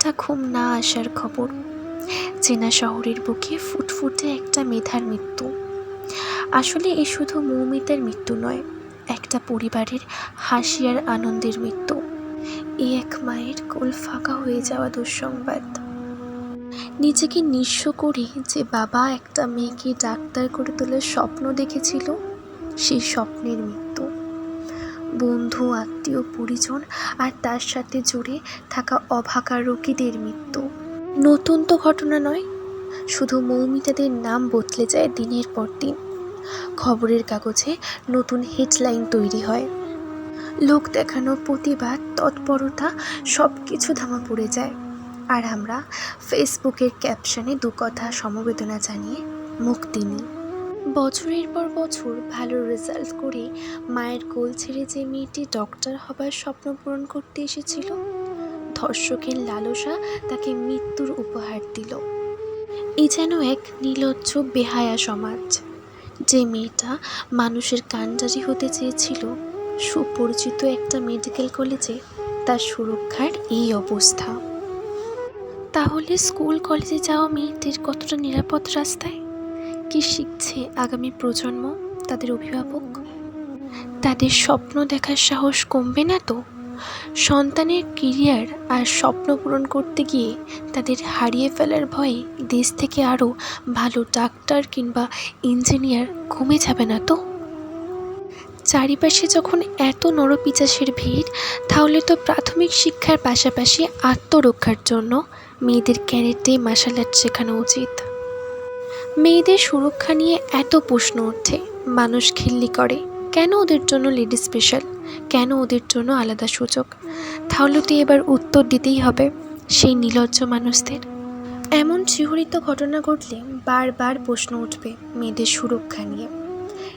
একটা ঘুম না আসার খবর। চেনা শহরের বুকে ফুটফুটে একটা মেধার মৃত্যু। আসলে এ শুধু মৌমিতার মৃত্যু নয়, একটা পরিবারের হাসি আর আনন্দের মৃত্যু। এ এক মায়ের কোল ফাঁকা হয়ে যাওয়া দুঃসংবাদ। নিজেকে নিঃস্ব করে যে বাবা একটা মেয়েকে ডাক্তার করে তোলার স্বপ্ন দেখেছিল, সেই স্বপ্নের মৃত্যু। বন্ধু, আত্মীয়, পরিজন আর তার সাথে জুড়ে থাকা অভাগা রোগীদের মৃত্যু। নতুন তো ঘটনা নয়, শুধু মৌমিতাদের নাম বদলে যায় দিনের পর দিন। খবরের কাগজে নতুন হেডলাইন তৈরি হয়। লোক দেখানো প্রতিবাদ, তৎপরতা সব কিছু ধামা পড়ে যায়। আর আমরা ফেসবুকের ক্যাপশনে দু কথা সমবেদনা জানিয়ে মুক্তি নিই। বছরের পর বছর ভালো রেজাল্ট করে মায়ের কোল ছেড়ে যে মেয়েটি ডক্টর হবার স্বপ্ন পূরণ করতে এসেছিল, ধর্ষকের লালসা তাকে মৃত্যুর উপহার দিল। এ যেন এক নির্লজ্জ বেহায়া সমাজ। যে মেয়েটা মানুষের কাণ্ডারি হতে চেয়েছিল, সুপরিচিত একটা মেডিকেল কলেজে তার সুরক্ষার এই অবস্থা। তাহলে স্কুল কলেজে যাওয়া মেয়েটির কতটা নিরাপদ রাস্তায়? কি শিখছে আগামী প্রজন্ম, তাদের অভিভাবক? তাদের স্বপ্ন দেখার সাহস কমবে না তো? সন্তানের কেরিয়ার আর স্বপ্ন পূরণ করতে গিয়ে তাদের হারিয়ে ফেলার ভয়ে দেশ থেকে আরও ভালো ডাক্তার কিংবা ইঞ্জিনিয়ার কমে যাবে না তো? চারিপাশে যখন এত নরপিচাসের ভিড়, তাহলে তো প্রাথমিক শিক্ষার পাশাপাশি আত্মরক্ষার জন্য মেয়েদের ক্যারেটে মার্শাল আর্ট শেখানো উচিত। মেয়েদের সুরক্ষা নিয়ে এত প্রশ্ন ওঠে মানুষ খিল্লি করে। কেন ওদের জন্য লেডি স্পেশাল কেন ওদের জন্য আলাদা সুযোগ? তাহলে তো এবার উত্তর দিতেই হবে সেই নির্লজ্জ মানুষদের। এমন শিহরিত ঘটনা ঘটলে বারবার প্রশ্ন উঠবে মেয়েদের সুরক্ষা নিয়ে।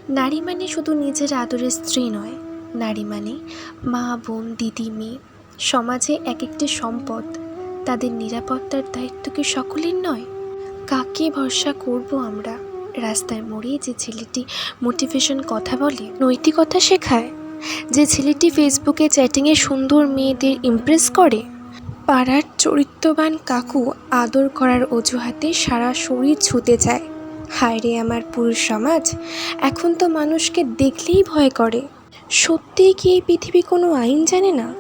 নারী মানে শুধু নিজের আদরের স্ত্রী নয়। নারী মানে মা, বোন, দিদি, মেয়ে। সমাজে এক একটি সম্পদ। তাদের নিরাপত্তার দায়িত্ব কি সকলের নয়? কাকে ভরসা করব আমরা? রাস্তায় মোড়ে যে ছেলেটি মোটিভেশন কথা বলে নৈতিকতা শেখায়? যে ছেলেটি ফেসবুকে চ্যাটিংয়ে সুন্দর মেয়েদের ইমপ্রেস করে? পাড়ার চরিত্রবান কাকু আদর করার অজুহাতে সারা শরীর ছুতে যায় হায় রে আমার পুরুষ সমাজ, এখন তো মানুষকে দেখলেই ভয় করে। সত্যিই কি এই পৃথিবী কোনো আইন জানে না?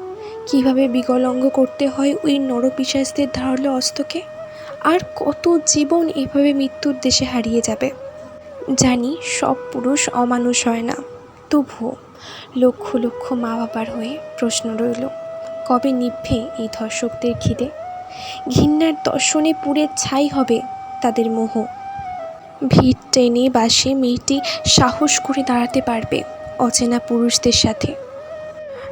কীভাবে বিকলঙ্গ করতে হয় ওই নরপিশাচদের ধারালো অস্ত্রকে? আর কত জীবন এভাবে মৃত্যুর দেশে হারিয়ে যাবে? জানি সব পুরুষ অমানুষ হয় না। তবুও লক্ষ লক্ষ মা বাবার হয়ে প্রশ্ন রইল, কবে নিভবে এই ধর্ষকদের খিদে? ঘৃণার দর্শনে পুড়ে ছাই হবে তাদের মোহ। ভিড় টেনে বাসে মেয়েটি সাহস করে দাঁড়াতে পারবে অচেনা পুরুষদের সাথে।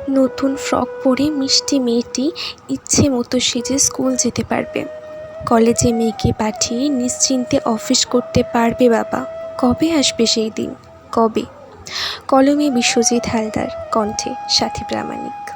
নতুন ফ্রক পরে মিষ্টি মেয়েটি ইচ্ছে মতো সেজে স্কুল যেতে পারবে। কলেজে মেয়েকে পাঠিয়ে নিশ্চিন্তে অফিস করতে পারবে বাবা। কবে আসবে সেই দিন? কবে? কলমে বিশ্বজিৎ হালদার, কণ্ঠে সাথী প্রামাণিক।